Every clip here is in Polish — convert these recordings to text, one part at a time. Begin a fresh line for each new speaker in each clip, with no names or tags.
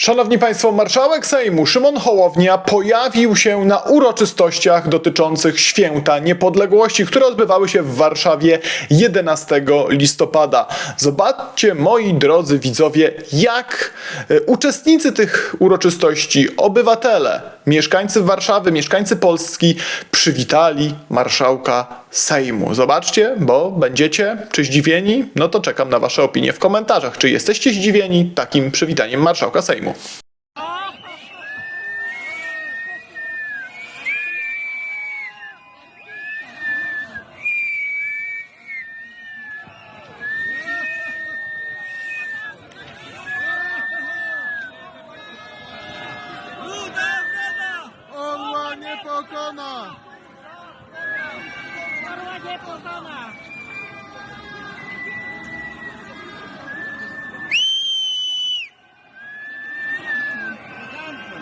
Szanowni Państwo, marszałek Sejmu Szymon Hołownia pojawił się na uroczystościach dotyczących święta niepodległości, które odbywały się w Warszawie 11 listopada. Zobaczcie, moi drodzy widzowie, jak e, uczestnicy tych uroczystości, obywatele, mieszkańcy Warszawy, mieszkańcy Polski przywitali marszałka Sejmu. Zobaczcie, bo będziecie czy zdziwieni? No to czekam na Wasze opinie w komentarzach. Czy jesteście zdziwieni takim przywitaniem marszałka Sejmu?
Pokona!
Orła nie pokona!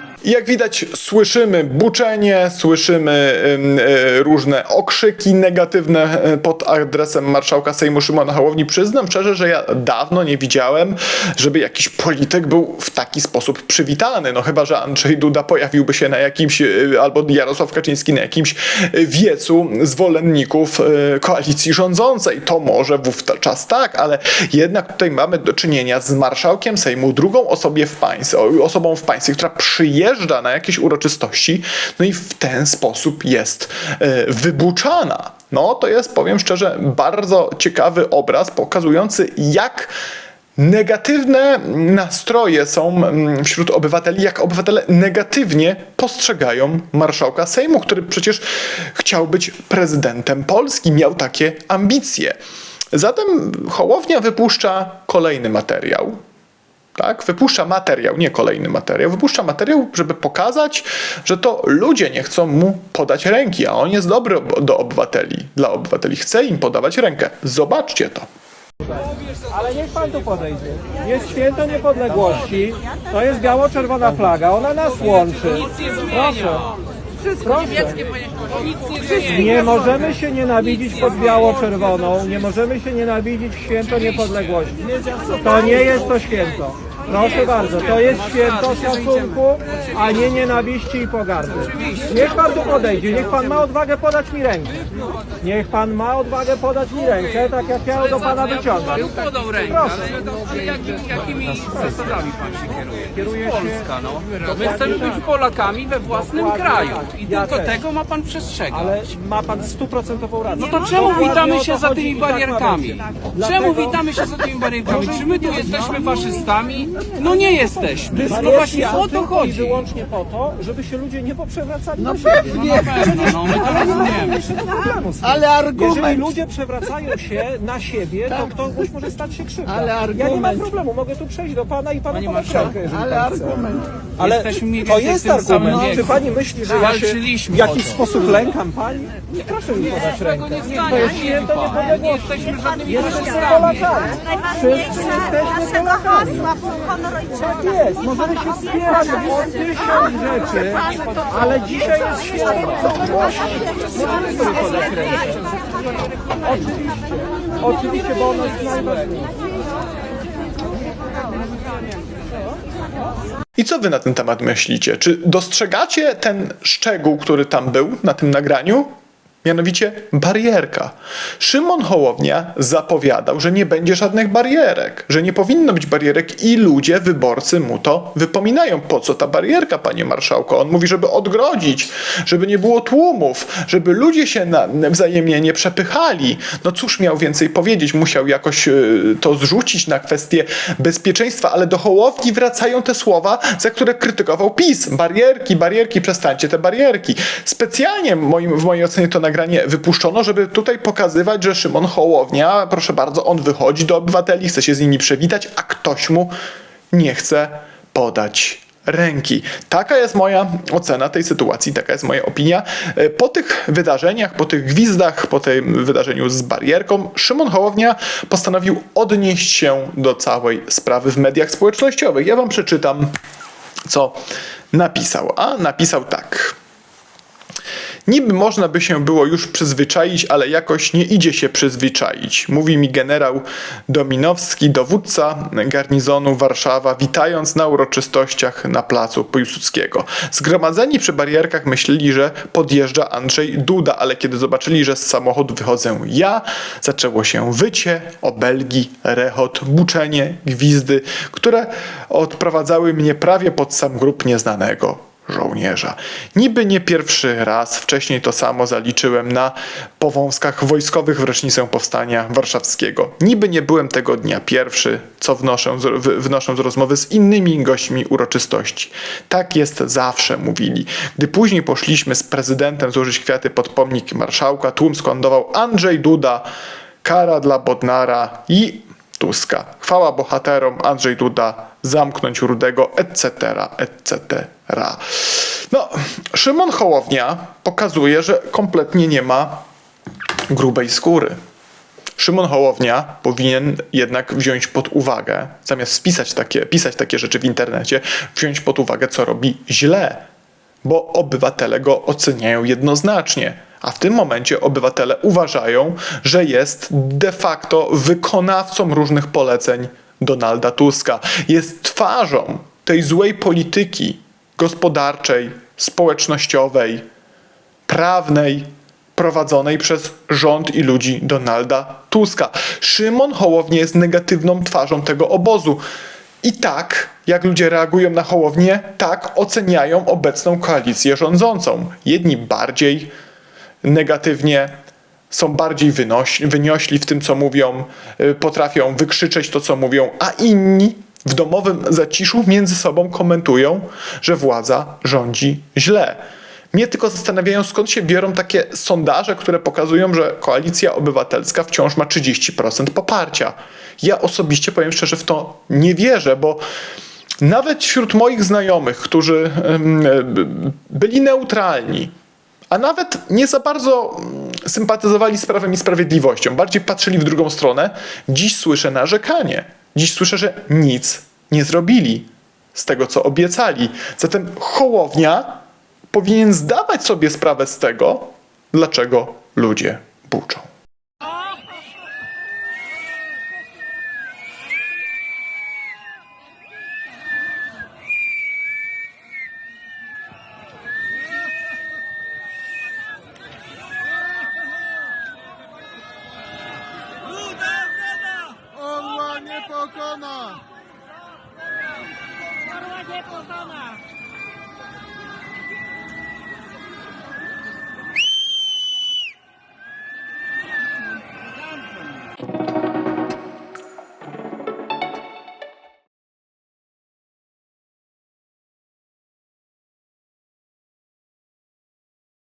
I jak widać, słyszymy buczenie, słyszymy ym, y, różne okrzyki negatywne y, pod adresem marszałka Sejmu Szymona Hołowni. Przyznam szczerze, że ja dawno nie widziałem, żeby jakiś polityk był w taki sposób przywitany. No chyba, że Andrzej Duda pojawiłby się na jakimś, y, albo Jarosław Kaczyński na jakimś wiecu zwolenników koalicji rządzącej. To może wówczas tak, ale jednak tutaj mamy do czynienia z marszałkiem Sejmu, drugą osobie w państwie, osobą w państwie, która przyjeżdża na jakieś uroczystości, no i w ten sposób jest e, wybuczana. No to jest, powiem szczerze, bardzo ciekawy obraz pokazujący, jak negatywne nastroje są mm, wśród obywateli, jak obywatele negatywnie postrzegają marszałka Sejmu, który przecież chciał być prezydentem Polski, miał takie ambicje. Zatem Hołownia wypuszcza kolejny materiał, tak? Wypuszcza materiał, nie kolejny materiał, wypuszcza materiał, żeby pokazać, że to ludzie nie chcą mu podać ręki, a on jest dobry ob- do obywateli, dla obywateli, chce im podawać rękę. Zobaczcie to.
Ale niech pan tu podejdzie. Jest święto niepodległości, to jest biało-czerwona flaga, ona nas łączy. Proszę. Proszę. Nie możemy się nienawidzić pod biało-czerwoną, nie możemy się nienawidzić w święto niepodległości. To nie jest to święto. Proszę bardzo, to jest święto szacunku, a nie nienawiści i pogardy. Niech pan tu podejdzie, niech pan ma odwagę podać mi rękę. Niech pan ma odwagę podać mi rękę, tak jak ja do pana wyciągam.
bym podał rękę, ale to jakim, jakimi zasadami pan się kieruje?
Kieruję się-
Polska, no. My chcemy być Polakami we własnym kraju
tak.
i tylko tego ma pan przestrzegać.
Ale ma pan stuprocentową rację.
No to czemu witamy się
to
za tymi
tak
barierkami? Czemu witamy się za tymi barierkami? Czy my tu jesteśmy faszystami? No nie jesteśmy.
Barierki
właśnie o to chodzi.
wyłącznie po to, żeby się ludzie nie poprzewracali no na siebie.
No na pewno, no my to rozumiemy.
problemu z tym.
Ale argument.
Jeżeli ludzie przewracają się na siebie, to ktoś może stać się krzywda.
Ale
Ja nie mam
argument.
problemu, mogę tu przejść do pana i panu
Panie
podać
marszałku,
rękę, jeżeli
Ale
pan chce.
argument.
Ale
Jesteśmy mniej
to
więcej
jest
w tym samym
argument.
wieku.
Czy pani myśli, że ja się
Walczyliśmy
w jakiś
o to.
sposób lękam pani? Nie proszę mi podać rękę.
nie nie. Nie jesteśmy żadnymi
Jesteśmy. Polakami. Wszyscy jesteśmy Polakami. Tak jest, możemy się wspierać o tysiąc rzeczy, ale dzisiaj jest święto. Możemy sobie podać rękę. Oczywiście, oczywiście, bo ono jest najważniejsze.
I co wy na ten temat myślicie? Czy dostrzegacie ten szczegół, który tam był na tym nagraniu? Mianowicie barierka. Szymon Hołownia zapowiadał, że nie będzie żadnych barierek, że nie powinno być barierek i ludzie, wyborcy mu to wypominają. Po co ta barierka, panie marszałku? On mówi, żeby odgrodzić, żeby nie było tłumów, żeby ludzie się na, wzajemnie nie przepychali. No cóż miał więcej powiedzieć? Musiał jakoś y, to zrzucić na kwestię bezpieczeństwa, ale do Hołowni wracają te słowa, za które krytykował PiS. Barierki, barierki, przestańcie te barierki. Specjalnie moim, w mojej ocenie to nagranie wypuszczono, żeby tutaj pokazywać, że Szymon Hołownia, proszę bardzo, on wychodzi do obywateli, chce się z nimi przywitać, a ktoś mu nie chce podać ręki. Taka jest moja ocena tej sytuacji, taka jest moja opinia. E, Po tych wydarzeniach, po tych gwizdach, po tym wydarzeniu z barierką, Szymon Hołownia postanowił odnieść się do całej sprawy w mediach społecznościowych. Ja wam przeczytam, co napisał. A napisał tak. Niby można by się było już przyzwyczaić, ale jakoś nie idzie się przyzwyczaić, mówi mi generał Dominowski, dowódca garnizonu Warszawa, witając na uroczystościach na placu Piłsudskiego. Zgromadzeni przy barierkach myśleli, że podjeżdża Andrzej Duda, ale kiedy zobaczyli, że z samochodu wychodzę ja, zaczęło się wycie, obelgi, rechot, buczenie, gwizdy, które odprowadzały mnie prawie pod sam grób nieznanego żołnierza. Niby nie pierwszy raz, wcześniej to samo zaliczyłem na powązkach wojskowych w rocznicę powstania warszawskiego. Niby nie byłem tego dnia pierwszy, co wnoszę z, w- wnoszę z rozmowy z innymi gośćmi uroczystości. Tak jest zawsze, mówili. Gdy później poszliśmy z prezydentem złożyć kwiaty pod pomnik marszałka, tłum skandował Andrzej Duda, kara dla Bodnara i Tuska. Chwała bohaterom, Andrzej Duda, zamknąć Rudego, etc., etc. No, Szymon Hołownia pokazuje, że kompletnie nie ma grubej skóry. Szymon Hołownia powinien jednak wziąć pod uwagę, zamiast spisać takie, pisać takie rzeczy w internecie, wziąć pod uwagę, co robi źle, bo obywatele go oceniają jednoznacznie. A w tym momencie obywatele uważają, że jest de facto wykonawcą różnych poleceń Donalda Tuska. Jest twarzą tej złej polityki gospodarczej, społecznościowej, prawnej prowadzonej przez rząd i ludzi Donalda Tuska. Szymon Hołownia jest negatywną twarzą tego obozu. I tak, jak ludzie reagują na Hołownię, tak oceniają obecną koalicję rządzącą. Jedni bardziej negatywnie, są bardziej wynoś, wyniośli w tym, co mówią, y, potrafią wykrzyczeć to, co mówią, a inni w domowym zaciszu między sobą komentują, że władza rządzi źle. Mnie tylko zastanawiają, skąd się biorą takie sondaże, które pokazują, że koalicja obywatelska wciąż ma 30% poparcia. Ja osobiście powiem szczerze, w to nie wierzę, bo nawet wśród moich znajomych, którzy e, byli neutralni, a nawet nie za bardzo mm, sympatyzowali z prawem i sprawiedliwością, bardziej patrzyli w drugą stronę, dziś słyszę narzekanie. Dziś słyszę, że nic nie zrobili z tego, co obiecali. Zatem Hołownia powinien zdawać sobie sprawę z tego, dlaczego ludzie buczą.